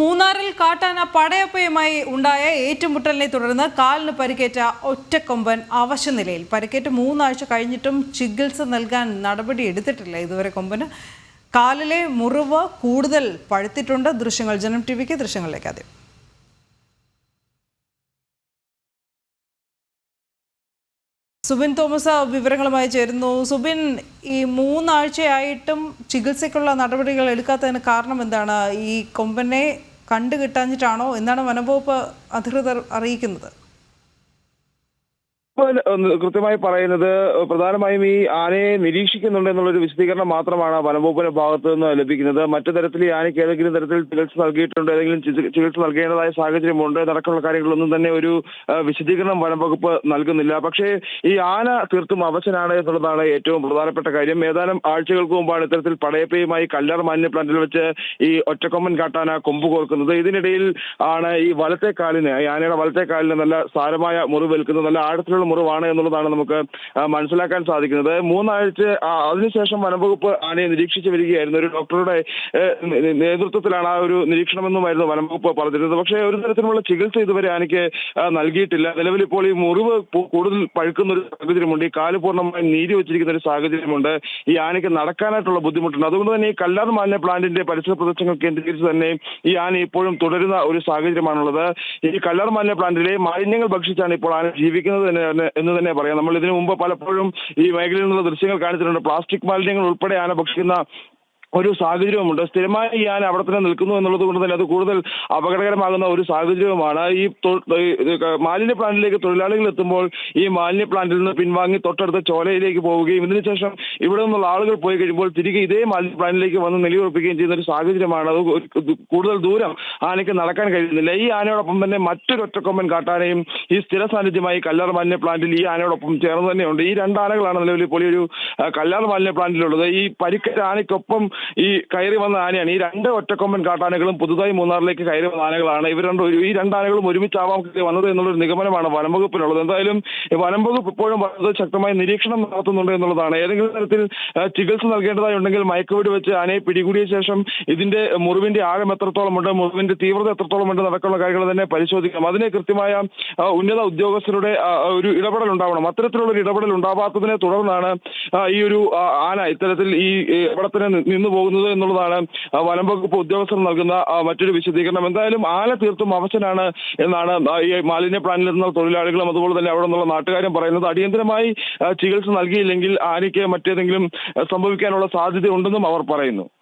മൂന്നാറിൽ കാട്ടാന പടയപ്പയുമായി ഉണ്ടായ ഏറ്റുമുട്ടലിനെ തുടർന്ന് കാലിന് പരിക്കേറ്റ ഒറ്റക്കൊമ്പൻ അവശനിലയിൽ. പരിക്കേറ്റ് മൂന്നാഴ്ച കഴിഞ്ഞിട്ടും ചികിത്സ നൽകാൻ നടപടി എടുത്തിട്ടില്ല ഇതുവരെ കൊമ്പന്. കാലിലെ മുറിവ് കൂടുതൽ പഴുത്തിട്ടുണ്ട്. ദൃശ്യങ്ങൾ ജനം ടി വിക്ക് ദൃശ്യങ്ങളിലേക്ക് ആദ്യം. സുബിൻ തോമസ് വിവരങ്ങളുമായി ചേരുന്നു. സുബിൻ ഈ മൂന്നാഴ്ചയായിട്ടും ചികിത്സയ്ക്കുള്ള നടപടികൾ എടുക്കാത്തതിന് കാരണം എന്താണ്? ഈ കൊമ്പനെ കണ്ടു കിട്ടാഞ്ഞിട്ടാണോ എന്നാണ് വനംവകുപ്പ് അധികൃതർ അറിയിക്കുന്നത്. കൃത്യമായി പറയുന്നത് പ്രധാനമായും ഈ ആനയെ നിരീക്ഷിക്കുന്നുണ്ട് എന്നുള്ളൊരു വിശദീകരണം മാത്രമാണ് വനംവകുപ്പിന്റെ ഭാഗത്തു നിന്ന് ലഭിക്കുന്നത്. മറ്റു തരത്തിൽ ഈ ആനയ്ക്ക് ഏതെങ്കിലും തരത്തിൽ ചികിത്സ നൽകിയിട്ടുണ്ട് ഏതെങ്കിലും ചികി- ചികിത്സ നൽകേണ്ടതായ സാഹചര്യമുണ്ട് നടക്കുള്ള കാര്യങ്ങളൊന്നും തന്നെ ഒരു വിശദീകരണം വനംവകുപ്പ് നൽകുന്നില്ല. പക്ഷേ ഈ ആന തീർത്തും അവശനാണ് എന്നുള്ളതാണ് ഏറ്റവും പ്രധാനപ്പെട്ട കാര്യം. ഏതാനും ആഴ്ചകൾക്ക് മുമ്പാണ് ഇത്തരത്തിൽ പടയപ്പയുമായി കല്ലാർ മാലിന്യ പ്ലാന്റിൽ വെച്ച് ഈ ഒറ്റക്കൊമ്പൻ കാട്ടാന കൊമ്പ് കോർക്കുന്നത്. ഇതിനിടയിൽ ആണ് ഈ വലത്തെ കാലിന് ഈ ആനയുടെ വലത്തെ കാലിന് നല്ല സാരമായ മുറിവേൽക്കുന്നത്. നല്ല ആഴത്തിലുള്ള മുറിവാണ് എന്നുള്ളതാണ് നമുക്ക് മനസ്സിലാക്കാൻ സാധിക്കുന്നത്. മൂന്നാഴ്ച അതിനുശേഷം വനംവകുപ്പ് ആനയെ നിരീക്ഷിച്ചു വരികയായിരുന്നു. ഒരു ഡോക്ടറുടെ നേതൃത്വത്തിലാണ് ആ ഒരു നിരീക്ഷണമെന്നുമായിരുന്നു വനംവകുപ്പ് പറഞ്ഞിരുന്നത്. പക്ഷേ ഒരു തരത്തിലുള്ള ചികിത്സ ഇതുവരെ ആനയ്ക്ക് നൽകിയിട്ടില്ല. നിലവിൽ ഇപ്പോൾ ഈ മുറിവ് കൂടുതൽ പഴുക്കുന്ന ഒരു സാഹചര്യമുണ്ട്. ഈ കാൽ പൂർണമായി നീരി വെച്ചിരിക്കുന്ന ഒരു സാഹചര്യമുണ്ട്. ഈ ആനയ്ക്ക് നടക്കാനായിട്ടുള്ള ബുദ്ധിമുട്ടുണ്ട്. അതുകൊണ്ട് തന്നെ ഈ കല്ലാർ മാലിന്യ പ്ലാന്റിന്റെ പരിസര പ്രദേശങ്ങൾ കേന്ദ്രീകരിച്ച് തന്നെ ഈ ആന ഇപ്പോഴും തുടരുന്ന ഒരു സാഹചര്യമാണുള്ളത്. ഈ കല്ലാർ മാലിന്യ പ്ലാന്റിലെ മാലിന്യങ്ങൾ ഭക്ഷിച്ചാണ് ഇപ്പോൾ ആന ജീവിക്കുന്നത് തന്നെ തന്നെ- എന്ന് തന്നെ പറയാം. നമ്മൾ ഇതിനു മുമ്പ് പലപ്പോഴും ഈ മേഖലയിൽ നിന്നുള്ള ദൃശ്യങ്ങൾ കാണിച്ചിട്ടുണ്ട്. പ്ലാസ്റ്റിക് മാലിന്യങ്ങൾ ഉൾപ്പെടെ ആന ഭക്ഷിക്കുന്ന ഒരു സാഹചര്യവുമുണ്ട്. സ്ഥിരമായി ഞാൻ അവിടെ തന്നെ നിൽക്കുന്നു എന്നുള്ളത് കൊണ്ട് തന്നെ അത് കൂടുതൽ അപകടകരമാകുന്ന ഒരു സാഹചര്യവുമാണ്. ഈ മാലിന്യ പ്ലാന്റിലേക്ക് തൊഴിലാളികൾ എത്തുമ്പോൾ ഈ മാലിന്യ പ്ലാന്റിൽ നിന്ന് പിൻവാങ്ങി തൊട്ടടുത്ത ചോലയിലേക്ക് പോവുകയും ഇതിനുശേഷം ഇവിടെ നിന്നുള്ള ആളുകൾ പോയി കഴിയുമ്പോൾ തിരികെ ഇതേ മാലിന്യ പ്ലാന്റിലേക്ക് വന്ന് നിലയുറപ്പിക്കുകയും ചെയ്യുന്ന ഒരു സാഹചര്യമാണ്. അത് കൂടുതൽ ദൂരം ആനയ്ക്ക് നടക്കാൻ കഴിയുന്നില്ല. ഈ ആനയോടൊപ്പം തന്നെ മറ്റൊരു ഒറ്റക്കൊമ്പൻ കാട്ടാനയും ഈ സ്ഥിര സാന്നിധ്യമായി കല്ലാർ മാലിന്യ പ്ലാന്റിൽ ഈ ആനയോടൊപ്പം ചേർന്ന് തന്നെയുണ്ട്. ഈ രണ്ടാനകളാണ് നിലവിൽ ഇപ്പോൾ ഒരു കല്ലാർ മാലിന്യ പ്ലാന്റിലുള്ളത്. ഈ പരിക്കേറ്റ ആനയ്ക്കൊപ്പം ഈ കയറി വന്ന ആനയാണ്. ഈ രണ്ട് ഒറ്റക്കൊമ്പൻ കാട്ടാനകളും പുതുതായി മൂന്നാറിലേക്ക് കയറി വന്ന ആനകളാണ്. ഇവർ രണ്ട് ഈ രണ്ടാനകളും ഒരുമിച്ചാവാം വന്നത് എന്നുള്ളൊരു നിഗമനമാണ് വനംവകുപ്പിനുള്ളത്. എന്തായാലും ഈ വനംവകുപ്പ് ഇപ്പോഴും വളരെ ശക്തമായ നിരീക്ഷണം നടത്തുന്നുണ്ട് എന്നുള്ളതാണ്. ഏതെങ്കിലും തരത്തിൽ ചികിത്സ നൽകേണ്ടതായി ഉണ്ടെങ്കിൽ മയക്കുവെടി വെച്ച് ആനയെ പിടികൂടിയ ശേഷം ഇതിന്റെ മുറിവിന്റെ ആഴം എത്രത്തോളമുണ്ട് മുറിവിന്റെ തീവ്രത എത്രത്തോളം ഉണ്ട് നടക്കുന്ന കാര്യങ്ങൾ തന്നെ പരിശോധിക്കണം അതിനെ കൃത്യമായ ഉന്നത ഉദ്യോഗസ്ഥരുടെ ഒരു ഇടപെടൽ ഉണ്ടാവണം. അത്തരത്തിലുള്ള ഒരു ഇടപെടൽ ഉണ്ടാവാത്തതിനെ തുടർന്നാണ് ഈ ഒരു ആന ഇത്തരത്തിൽ ഈ ഈ ഇവിടെ തന്നെ നി- നിന്നു പോകുന്നത് എന്നുള്ളതാണ് വനം വകുപ്പ് ഉദ്യോഗസ്ഥർ നൽകുന്ന മറ്റൊരു വിശദീകരണം. എന്തായാലും ആല തീർത്തും അവശനാണ് എന്നാണ് ഈ മാലിന്യ പ്ലാന്റിൽ നിന്നുള്ള തൊഴിലാളികളും അതുപോലെ തന്നെ അവിടെ നിന്നുള്ള നാട്ടുകാരും പറയുന്നത്. അടിയന്തരമായി ചികിത്സ നൽകിയില്ലെങ്കിൽ ആനയ്ക്ക് മറ്റേതെങ്കിലും സംഭവിക്കാനുള്ള സാധ്യത ഉണ്ടെന്നും അവർ പറയുന്നു.